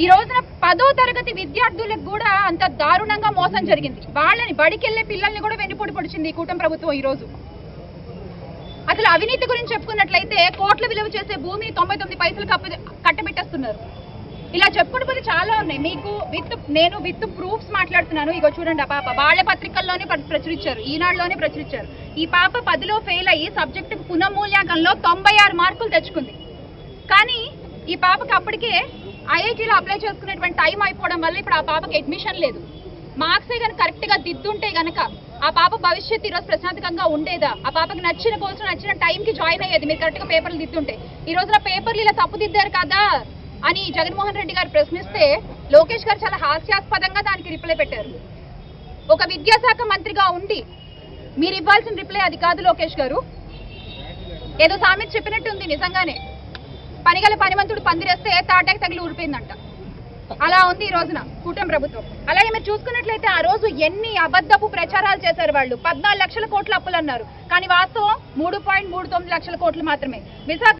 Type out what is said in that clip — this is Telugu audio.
ఈ రోజున పదో తరగతి విద్యార్థులకు కూడా అంత దారుణంగా మోసం జరిగింది. వాళ్ళని బడికెళ్ళే పిల్లల్ని కూడా వెన్నుపోటు పొడిచింది ఈ కూటమి ప్రభుత్వం ఈ రోజు. అసలు అవినీతి గురించి చెప్పుకున్నట్లయితే కోట్ల విలువ చేసే భూమిని తొంభై తొమ్మిది పైసలు కప్ప కట్టబెట్టేస్తున్నారు. ఇలా చెప్పుకుంటూ చాలా ఉన్నాయి. మీకు విత్ నేను విత్ ప్రూఫ్స్ మాట్లాడుతున్నాను. ఇగో చూడండి ఆ పాప. వాళ్ళ పత్రికల్లోనే ప్రచురించారు. ఈనాడులోనే ప్రచురించారు. ఈ పాప పదిలో ఫెయిల్ అయ్యి సబ్జెక్ట్ పునఃమూల్యాంకంలో తొంభై ఆరు మార్కులు తెచ్చుకుంది. కానీ ఈ పాపకు అప్పటికే ఐఐటీలో అప్లై చేసుకునేటువంటి టైం అయిపోవడం వల్ల ఇప్పుడు ఆ పాపకి అడ్మిషన్ లేదు. మార్క్సే కనుక కరెక్ట్గా దిద్దుంటే కనుక ఆ పాప భవిష్యత్తు ఈరోజు ప్రశాంతకంగా ఉండేదా? ఆ పాపకి నచ్చిన కోర్సు నచ్చిన టైంకి జాయిన్ అయ్యేది మీరు కరెక్ట్గా పేపర్లు దిద్దుంటే. ఈ రోజున పేపర్లు ఇలా తప్పు దిద్దారు కదా? అని జగన్మోహన్ రెడ్డి గారు ప్రశ్నిస్తే లోకేష్ గారు చాలా హాస్యాస్పదంగా దానికి రిప్లై పెట్టారు. ఒక విద్యాశాఖ మంత్రిగా ఉండి మీరు ఇవ్వాల్సిన రిప్లై అది కాదు లోకేష్ గారు. ఏదో సామెత చెప్పినట్టుంది నిజంగానే. పనిగల పనిమంతుడు పందిరేస్తే తాటాకి తగిలి ఊడిపోయిందంట. అలా ఉంది ఈ రోజున కూటమి ప్రభుత్వం. అలాగే మీరు చూసుకున్నట్లయితే ఆ రోజు ఎన్ని అబద్ధపు ప్రచారాలు చేశారు వాళ్ళు? పద్నాలుగు లక్షల కోట్ల అప్పులు అన్నారు. కానీ వాస్తవం మూడు పాయింట్ మూడు తొమ్మిది లక్షల కోట్లు మాత్రమే. విశాఖ